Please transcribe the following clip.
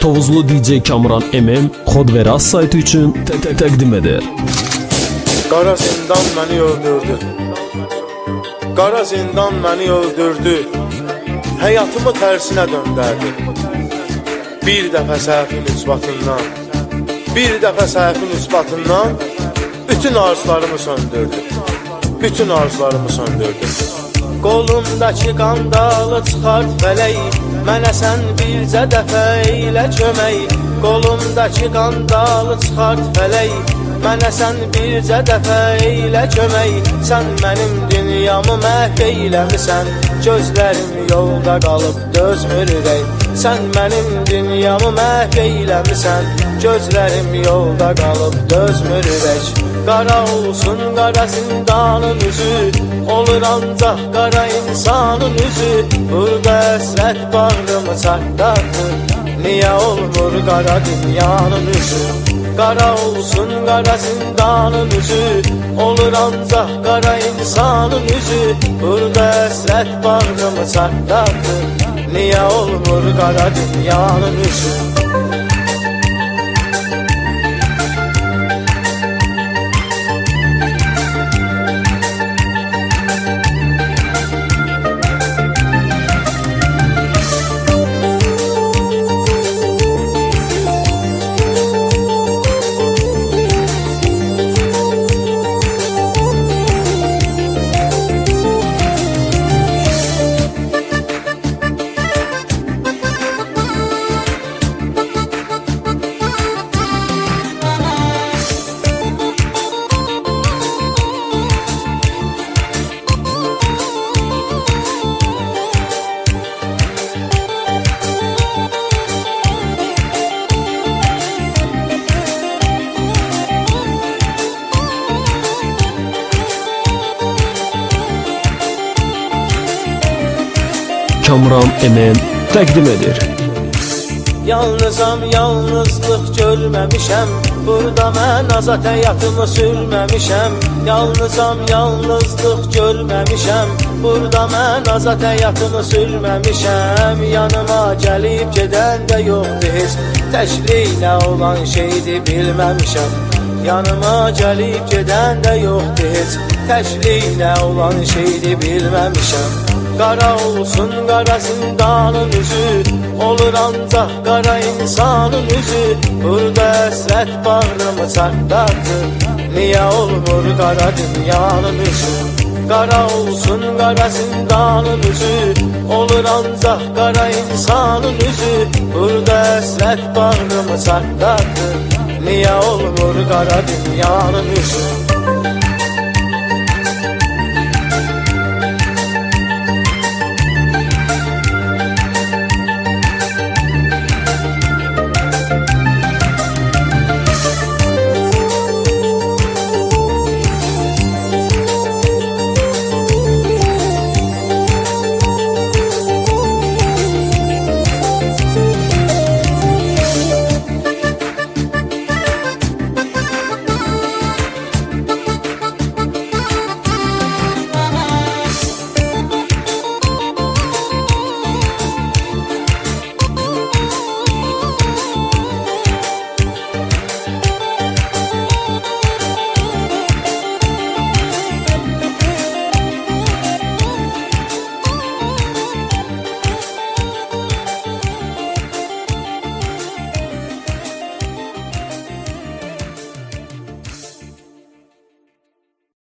Tovuzlu DJ Kamran MM Xodveras sayti üçün tə- tə- təqdim edir. Qara zindan məni öldürdü. Qara zindan məni öldürdü. Həyatımı tərsinə döndərdi. Bir dəfə səhvin üsbatından, bir dəfə səhvin üsbatından bütün arzularımı söndürdü. Bütün arzularımı söndürdü. Qolumdakı qandalı çıxart fələk Mənə sən bircə dəfə ilə kömək Qolumdakı qandalı çıxart fələk Mənə sən bircə dəfə ilə kömək Sən mənim dünyamı məhv eyləmisən. Gözlərim yolda qalıb dözmür ürək Sən mənim dünyamı məhv eyləmisən. Gözlərim yolda qalıb dözmür ürək Qara olsun qara zindanın üzü Olur ancaq qara insanın üzü Burada əsrət bağrımı çartladı Niyə olmur qara dünyanın üzü Qara olsun qara zindanın üzü Olur ancaq qara insanın üzü Burada əsrət bağrımı çartladı Niyə olmur qara dünyanın üzü Kamran MM təqdim edir. Yalnızam, yalnızlıq görməmişəm Burada mən azad həyatımı sürməmişəm. Yalnızam, yalnızlıq görməmişəm Burada mən azad həyatımı sürməmişəm. Yanıma gəlib gedən də yoxdur heç Təkliklə olan şeydi bilməmişəm. Yanıma gəlib gedən də yoxdur heç Təkliklə olan şeydi bilməmişəm Qara olsun qara zindanın üzü Olur ancaq qara insanın üzü Burada əsrət bağrımı çartladı Niyə olmur qara dünyanın üzü Qara olsun qara zindanın üzü Olur ancaq qara insanın üzü Burada əsrət bağrımı çartladı Niyə olmur qara dünyanın üzü